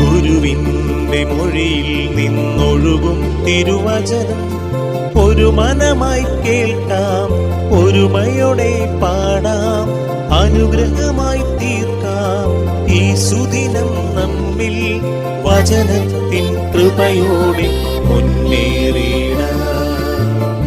ഗുരുവിന്റെ മൊഴിയിൽ നിന്നൊഴുകും തിരുവചനം. ഒരു മനമായി കേൾക്കാം ഒരുമയോടെ പാടാം അനുഗ്രഹമായി തീർക്കാം. ഈ സുദിനം നമ്മിൽ വചനത്തിൻ കൃപയോടെ മുന്നേറിയിടാം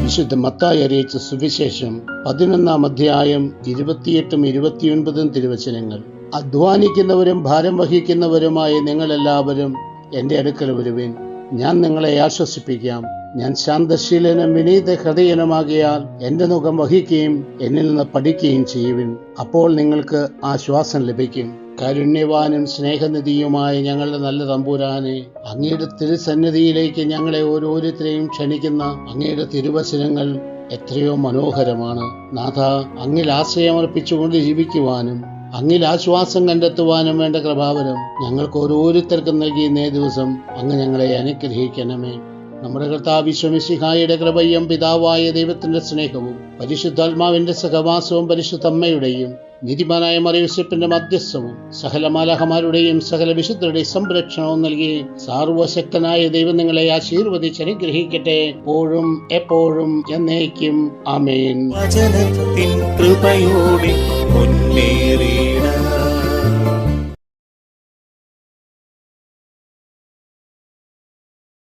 വിശുദ്ധ മത്തായി അറിയിച്ച സുവിശേഷം പതിനൊന്നാം അധ്യായം ഇരുപത്തിയെട്ടും ഇരുപത്തിയൊൻപതും തിരുവചനങ്ങൾ. അധ്വാനിക്കുന്നവരും ഭാരം വഹിക്കുന്നവരുമായി നിങ്ങളെല്ലാവരും എന്റെ അടുക്കൽ വരുവിൻ. ഞാൻ നിങ്ങളെ ആശ്വസിപ്പിക്കാം. ഞാൻ ശാന്തശീലനും വിനീത ഹൃദയനുമാകിയാൽ എന്റെ മുഖം വഹിക്കുകയും എന്നിൽ നിന്ന് പഠിക്കുകയും ചെയ്യുവിൻ. അപ്പോൾ നിങ്ങൾക്ക് ആശ്വാസം ലഭിക്കും. കാരുണ്യവാനും സ്നേഹനിധിയുമായ ഞങ്ങളുടെ നല്ല തമ്പുരാനെ അങ്ങയുടെ തിരുസന്നിധിയിലേക്ക് ഞങ്ങളെ ഓരോരുത്തരെയും ക്ഷണിക്കുന്ന അങ്ങയുടെ തിരുവചനങ്ങൾ എത്രയോ മനോഹരമാണ്. നാഥ അങ്ങിൽ ആശ്രയമർപ്പിച്ചുകൊണ്ട് ജീവിക്കുവാനും അങ്ങിൽ ആശ്വാസം കണ്ടെത്തുവാനും വേണ്ട കൃപാവരം ഞങ്ങൾക്ക് ഓരോരുത്തർക്കും നൽകി നൽകിയ ദിവസം. അങ്ങ് ഞങ്ങളെ അനുഗ്രഹിക്കണമേ. നമ്മുടെ കർത്താവ് വിശ്വമിശിഹായുടെ കൃപയും പിതാവായ ദൈവത്തിന്റെ സ്നേഹവും പരിശുദ്ധാത്മാവിന്റെ സഹവാസവും പരിശുദ്ധമ്മയുടെയും നീതിമാനായ മറിയൂസപ്പിന്റെ മധ്യസ്ഥവും സകല മാലാഹമാരുടെയും സകല വിശുദ്ധരുടെയും സംരക്ഷണവും നൽകി സാർവശക്തനായ ദൈവം നിങ്ങളെ ആശീർവദിച്ച് അനുഗ്രഹിക്കട്ടെ. എപ്പോഴും എപ്പോഴും എന്നേക്കും. ആമേൻ. കൃപയോടെ മുന്നേറിയിടാം